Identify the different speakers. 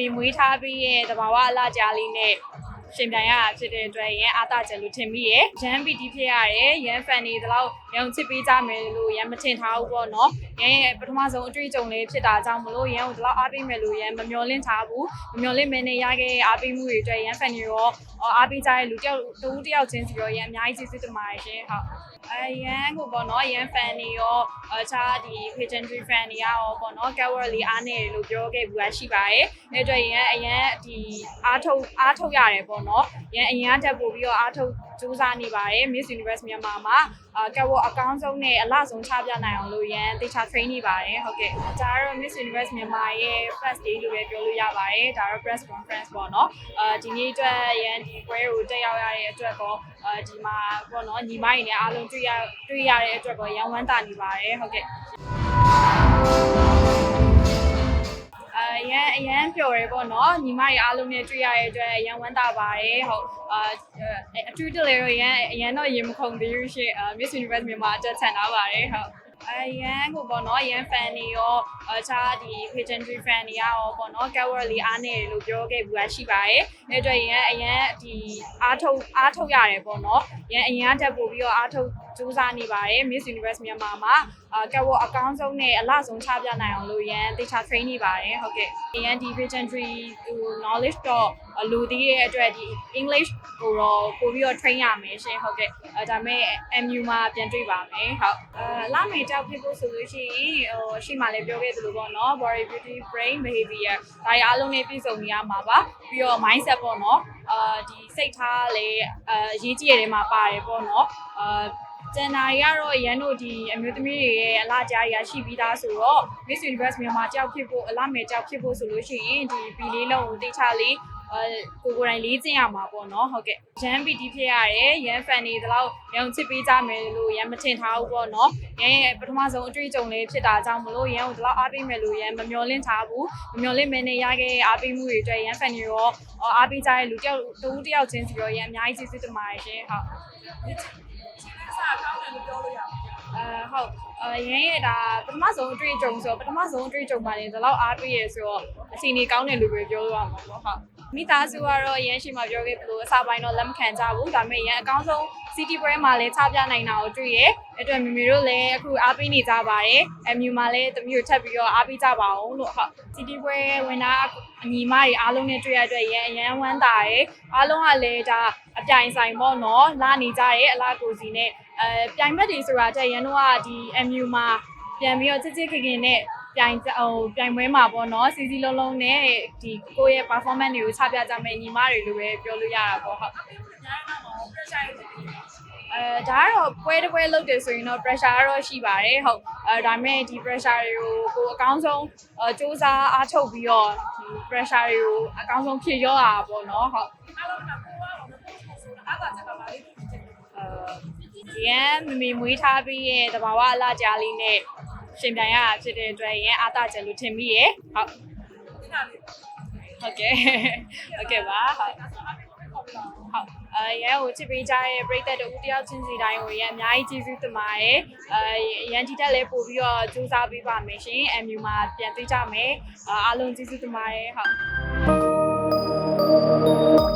Speaker 1: မီမွေးထားပြီးရဲ့တဘာဝအလားကြားလေးနဲ့ရှင်ပြန်ရတာဖြစ်တဲ့အတွက်ရန်အားတာချက်လို့ထင်မိရဲ့ရန်ပီတီဖြစ်ရတယ်ရန်ဖန်နေဒီလောက်ရန်ချစ်ပေးကြမယ်လို့ရန်မထင်ထားဘူးပေါ့နော်ရန်ရဲ့ပထမဆုံးအတွေ့အကြုံလေးဖြစ်တာကြောင့်မလို့ရန်ကိုဒီလောက်အားပေးမယ်လို့ရန်မမျှော်လင့်ထားဘူးမမျှော်လင့်မနေရခဲ့တဲ့အားပေးမှုတွေအတွက်ရန်ဖန်နေရောအားပေးကြတဲ့လူတယောက်တူတယောက်ချင်းစီရောရန်အများကြီးကျေးဇူးတင်ပါတယ်ရှင်ဟုတ် အရန်ကိုပေါ့နော်ရန်ဖန်နေရောအခြားဒီ pageantry fan တွေရောပေါ့နော် cover လေးအားနေတယ်လို့ပြောခဲ့ဘူးရှိပါတယ်အဲ့အတွက်ရန်အရန်ဒီအားထုတ်အားထုတ်ရတယ်ပေါ့နော်ရန်အရင်ကတက်ပို့ပြီးတော့အားထုတ် စူးစမ်းနေပါတယ် Miss Universe မြန်မာမှာအာကဝအကောင်းဆုံးနဲ့အလှဆုံးချပြနိုင်အောင်လို့ရန်တေချာ train နေပါတယ်ဟုတ်ကဲ့ဒါကတော့ Miss Universe မြန်မာရဲ့ first day လို့ပဲပြောလို့ရပါတယ်ဒါတော့ press conference ပေါ့နော်အာဒီနေ့အတွက်ရန်ဒီပွဲကိုတက်ရောက်ရတဲ့အတွက်တော့အာဒီမှာပေါ့နော်ညီမတွေနဲ့အားလုံးတွေ့ရတွေ့ရတဲ့အတွက်တော့ရန်ဝမ်းသာနေပါတယ်ဟုတ်ကဲ့ အရန်အရန်ပျော်တယ်ပေါ့နော်ညီမတွေအားလုံးနဲ့တွေ့ရတဲ့အတွက်အရန်ဝမ်းသာပါတယ်ဟုတ်အာအထူးတလေတော့ရန်အရန်တော့ရင်မခုန်သေးဘူးရှင့်အာ Miss Universe မြန်မာအတွက်ဆန်ထားပါတယ်ဟုတ် အရန်ကိုပေါ့နော်ရန် fan တွေရောအခြားဒီ pageantry fan တွေရောပေါ့နော် cover လေးအားနေတယ်လို့ပြောခဲ့ဘူးရှိပါတယ်အဲ့အတွက်ရန်အရန်ဒီအားထုတ်အားထုတ်ရတယ်ပေါ့နော်ရန်အရင်ကတက်ပို့ပြီးတော့အားထုတ်စူးစမ်းနေပါတယ် Miss Universe မြန်မာမှာအာကဝအကောင်းဆုံးနဲ့အလှဆုံးချပြနိုင်အောင်လို့ရန်တေချာ train နေပါတယ်ဟုတ်ကဲ့ရန်ဒီ pageantry ဟို knowledge တော့ လူသေးတဲ့အတွက်ဒီ English ကိုတော့ပို့ပြီးတော့ train ရမယ်ရှင်ဟုတ်ကဲ့အဲဒါမဲ့ MU မှာပြန်တွေ့ပါမယ်ဟုတ်အဲလာမေတောက်ဖြစ်ဖို့ဆိုလို့ရှိရင်ဟိုရှိမှလည်းပြောခဲ့သလိုပေါ့နော် body beauty brain behavior ဒါတွေအားလုံးနဲ့ပြည့်စုံနေရမှာပါပြီးတော့ mindset ပေါ့နော်အာဒီစိတ်ထားလည်းအာရေးကြည့်ရတဲ့မှာပါတယ်ပေါ့နော်အာကျန်တာတွေကတော့ရန်တို့ဒီအမျိုးသမီးတွေရဲ့အလားကြားတွေကရှိပြီးသားဆိုတော့ Miss Universe မြန်မာကြောက်ဖြစ်ဖို့အလားမယ်ကြောက်ဖြစ်ဖို့ဆိုလို့ရှိရင်ဒီပီလေးလုံးကိုတိတ်ချလေး အဲကိုကိုယ်တိုင်လေးကျင့်ရမှာပေါ့နော်ဟုတ်ကဲ့ရန်ပီတီဖြစ်ရတယ်ရန်ဖန်နေဒီလောက်ရန်ချစ်ပေးကြမယ်လို့ရန်မထင်ထားဘူးပေါ့နော်ရန်ရဲ့ပထမဆုံးအတွေ့အကြုံလေးဖြစ်တာကြောင့်မလို့ရန်ကိုဒီလောက်အားပေးမယ်လို့ရန်မမျှော်လင့်ထားဘူးမမျှော်လင့်မနေရခဲ့တဲ့အားပေးမှုတွေအတွက်ရန်ဖန်နေရောအားပေးကြတဲ့လူတယောက်တူတယောက်ချင်းစီရောရန်အများကြီးကျေးဇူးတင်ပါတယ်ရှင်ဟုတ်
Speaker 2: စားကောင်းတယ်လို့ပြောလို့ရပါတယ်
Speaker 1: အဲဟုတ်အရင်ရဲ့ဒါပထမဆုံးအတွေ့အကြုံဆိုတော့ပထမဆုံးအတွေ့အကြုံပါနေဒီလောက်အားတွေ့ရဆိုတော့အချိန်ကြီးကောင်းတယ်လို့ပဲပြောလို့ရမှာပေါ့ဟုတ် မိသားစုကတော့အရင်ရှိမှပြောခဲ့သလိုအစားပိုင်းတော့လက်မခံကြဘူးဒါပေမဲ့အရင်အကောင်းဆုံး city brand မှာလည်းချပြနိုင်တာကိုတွေ့ရအဲ့အတွက်မိမိတို့လည်းအခုအားပေးနေကြပါတယ် MU မှာလည်းတမျိုးထပ်ပြီးတော့အားပေးကြပါအောင်လို့ဟုတ် city brand ဝင်တာအညီမတွေအားလုံးနဲ့တွေ့ရတဲ့အတွက်ရန်အရန်ဝမ်းသာတယ်အားလုံးကလည်းဒါအပြိုင်ဆိုင်ပေါ့နော်လာနေကြတယ်အလားကိုစီနဲ့အဲပြိုင်ဘက်တွေဆိုတာတဲ့ရန်တို့ကဒီ MU မှာပြန်ပြီးတော့ချစ်ချစ်ခင်ခင်နဲ့ ပြိုင်ဟိုပြိုင်ပွဲမှာပေါ့နော်စီစီလုံးလုံးနဲ့ဒီကိုယ့်ရဲ့ performance တွေကိုချပြကြမယ်ညီမတွေလိုပဲပြောလို့ရတာပေါ့ဟုတ်
Speaker 2: ညာနာမှာ pressure တွေ
Speaker 1: အဲဒါကတော့ပွဲတစ်ပွဲလုပ်တယ်ဆိုရင်တော့ pressure ကတော့ရှိပါတယ်ဟုတ်အဲဒါပေမဲ့ဒီ pressure တွေကိုကိုအကောင်းဆုံးအဲစူးစမ်းအားထုတ်ပြီးတော့ဒီ pressure တွေကိုအကောင်းဆုံးဖြည့်ရောတာပေါ့နော်ဟုတ်
Speaker 2: အားလုံးကကိုယ်ကတော့ဆိုတာအားသာချက်ပါပါလေးဖြစ်တယ်
Speaker 1: အဲဒီရန်မမီမွေးထားပြီးရဲ့တဘာဝအလားကြားလေးနဲ့ ရှင်ပြိုင်ရတာဖြစ်တဲ့အတွက်ရင်အားသာချက်လို့ထင်မိရယ်ဟုတ်ဟုတ်ကဲ့ဟုတ်ကဲ့ပါဟုတ်ဟုတ်အဲရဲကိုချစ်ပေးကြရဲ့ပရိသတ်တို့ဦးတယောက်ချင်းစီတိုင်းကိုရအများကြီးကျေးဇူးတင်ပါတယ်အဲရန်တီတက်လည်းပို့ပြီးတော့စူးစမ်းပေးပါမယ်ရှင် MU မှာပြန်သိကြမယ်အားလုံးကျေးဇူးတင်ပါတယ်ဟုတ်